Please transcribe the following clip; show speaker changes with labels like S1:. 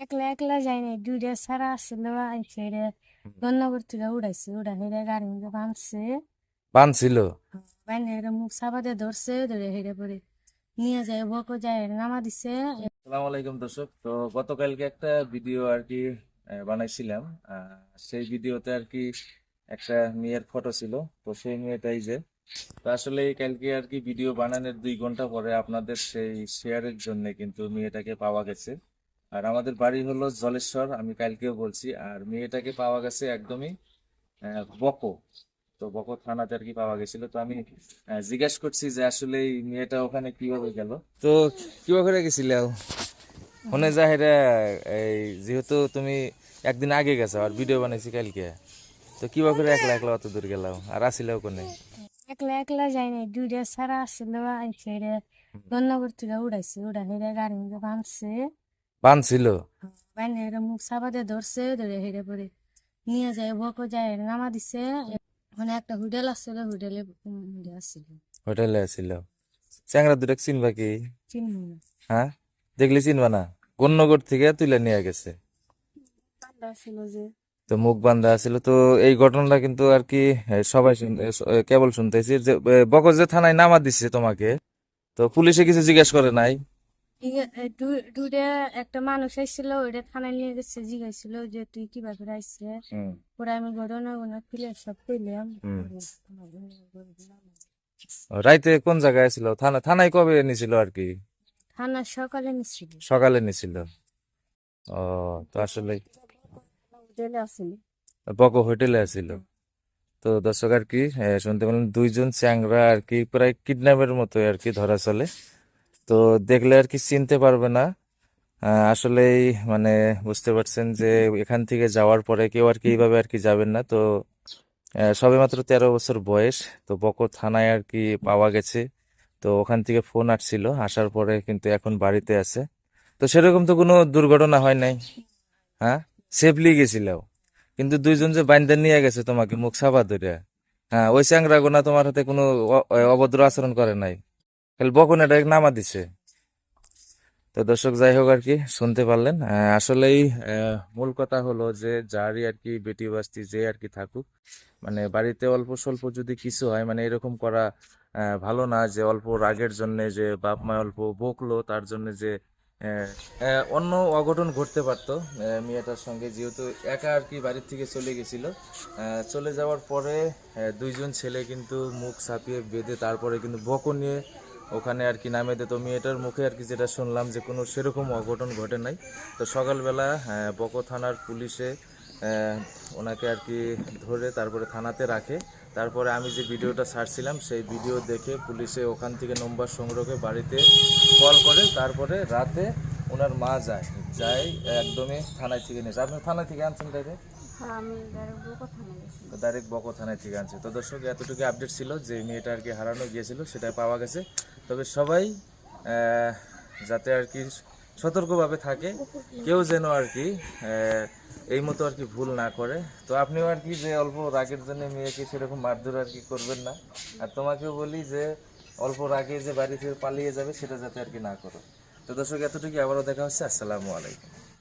S1: একলা একলা যায়নি দুইটা সারা আসছিল আইছে রে গন্নগর থেকে উড়াইছে উড়া হেরে গাড়ি মধ্যে বাঁধছে
S2: বানছিল
S1: বাইনে হেরে মুখ সাবাতে ধরছে ধরে হেরে পরে নিয়ে যায় বকো যায় নামা দিছে
S2: আসসালামু আলাইকুম দর্শক তো গতকালকে একটা ভিডিও আর কি বানাইছিলাম। আহ, সেই ভিডিওতে আর কি একটা মেয়ের ফটো ছিল। তো সেই মেয়েটাই যে তো আসলে কালকে আর কি ভিডিও বানানোর দুই ঘণ্টা পরে আপনাদের সেই শেয়ারের জন্য কিন্তু মেয়েটাকে পাওয়া গেছে। আর আমাদের বাড়ি হলো জলেশ্বর আমি কালকেও বলছি। আর মেয়েটাকে পাওয়া গেছে একদমই বকো। তো বকো থানাতে আর কি পাওয়া গেছিল। তো আমি জিজ্ঞেস করছি যে আসলে এই মেয়েটা ওখানে কীভাবে গেল। তো কীভাবে করে গেছিলে? মনে যায় এটা এই যেহেতু তুমি একদিন আগে গেছো আর ভিডিও বানাইছি কালকে তো কীভাবে করে একলা একলা অত দূর গেলাম? আর আসিলেও কোনে?
S1: একলা একলা যায়নি দুইটা সারা আসছিল আইছে রে। গন্নগর থেকে উড়াইছে উড়া হেরে গাড়ি মধ্যে বাইনে হেরে মুখ সাবাতে ধরছে ধরে হেরে পরে নিয়ে যায় বকো যায় নামা দিছে। মানে একটা হোটেল আসছিল হোটেলে আসছিল।
S2: হোটেলে চ্যাংরা দুটো চিনবা কি?
S1: চিনি না।
S2: হ্যাঁ? দেখলি চিনবা না? গণ্যগর থেকে তুলে নিয়ে গেছে।
S1: ছিল
S2: তো মুখ বান্ধা আছিল তো এই ঘটনাটা কিন্তু আর কি সবাই কেবল শুনতেছি যে বকজ যে থানায় নামা দিছে তোমাকে তো পুলিশে কিছু জিজ্ঞেস করে নাই?
S1: দুইটা একটা মানুষ আইছিল ওইটা থানায় নিয়ে গেছে যে তুই আইছে
S2: হুম।
S1: পরে আমি ঘটনা ফিলে সব কইলাম।
S2: রাইতে কোন জায়গায় ছিল থানা থানায় কবে নিছিল আর কি?
S1: থানা সকালে নিছিল।
S2: সকালে নিছিল। ও তো আসলে
S1: হোটেলে আসিল
S2: বকো হোটেলে আছিল তো দর্শক আর কি শুনতে পেলাম দুইজন চ্যাংরা আর কি প্রায় কিডন্যাপের মতো আর কি ধরা চলে। তো দেখলে আর কি চিনতে পারবে না। আসলেই মানে বুঝতে পারছেন যে এখান থেকে যাওয়ার পরে কেউ আর কি এইভাবে আর কি যাবেন না। তো আহ, সবেমাত্র তেরো বছর বয়স তো বকো থানায় আর কি পাওয়া গেছে। তো ওখান থেকে ফোন আসছিল আসার পরে কিন্তু এখন বাড়িতে আছে। তো সেরকম তো কোনো দুর্ঘটনা হয় নাই। হ্যাঁ সেফলি গেছিল কিন্তু দুইজন যে বাইন্দা নিয়ে গেছে তোমাকে মুখ সাবা ধরে হ্যাঁ ওই চ্যাংরা গোনা তোমার হাতে কোনো অভদ্র আচরণ করে নাই। খালি এটা নামা দিছে। তো দর্শক, যাই হোক আর কি, শুনতে পারলেন। আসলেই মূল কথা হলো যে, যারই আর কি বেটি বাস্তি যে আর কি থাকুক মানে বাড়িতে অল্প স্বল্প যদি কিছু হয় মানে এরকম করা ভালো না যে অল্প রাগের জন্য যে বাপ মা অল্প বকলো, তার জন্য যে অন্য অঘটন ঘটতে পারতো মেয়েটার সঙ্গে, যেহেতু একা আর কি বাড়ির থেকে চলে গেছিল। চলে যাওয়ার পরে দুইজন ছেলে কিন্তু মুখ ছাপিয়ে বেঁধে তারপরে কিন্তু বকো নিয়ে ওখানে আর কি নামে দিত। মেয়েটার মুখে আর কি যেটা শুনলাম যে কোনো সেরকম অঘটন ঘটে নাই। তো সকালবেলা বক বকো থানার পুলিশে ওনাকে আর কি ধরে তারপরে থানাতে রাখে। তারপরে আমি যে ভিডিওটা ছাড়ছিলাম, সেই ভিডিও দেখে পুলিশে ওখান থেকে নম্বর সংগ্রহে বাড়িতে কল করে। তারপরে রাতে ওনার মা যায়। যায় একদমই থানায় থেকে নিয়েছে। আপনি থানায় থেকে আনছেন তাইলে
S1: আমি ডাইরেক্ট কথা না গেছি।
S2: তো ডাইরেক্ট বকো থানায় থেকে আনছে। তো দর্শক এতটুকু আপডেট ছিল যে মেয়েটা আর কি হারানো গিয়েছিল সেটা পাওয়া গেছে। তবে সবাই যাতে আর কি সতর্কভাবে থাকে কেউ যেন আর কি এই মতো আর কি ভুল না করে। তো আপনিও আর কি যে অল্প রাগের জন্য মেয়েকে সেরকম মারধর আর কি করবেন না। আর তোমাকেও বলি যে অল্প রাগে যে বাড়ি থেকে পালিয়ে যাবে সেটা যাতে আর কি না করো। তো দর্শক এতটুকু আবারও দেখা হচ্ছে। আসসালামু আলাইকুম।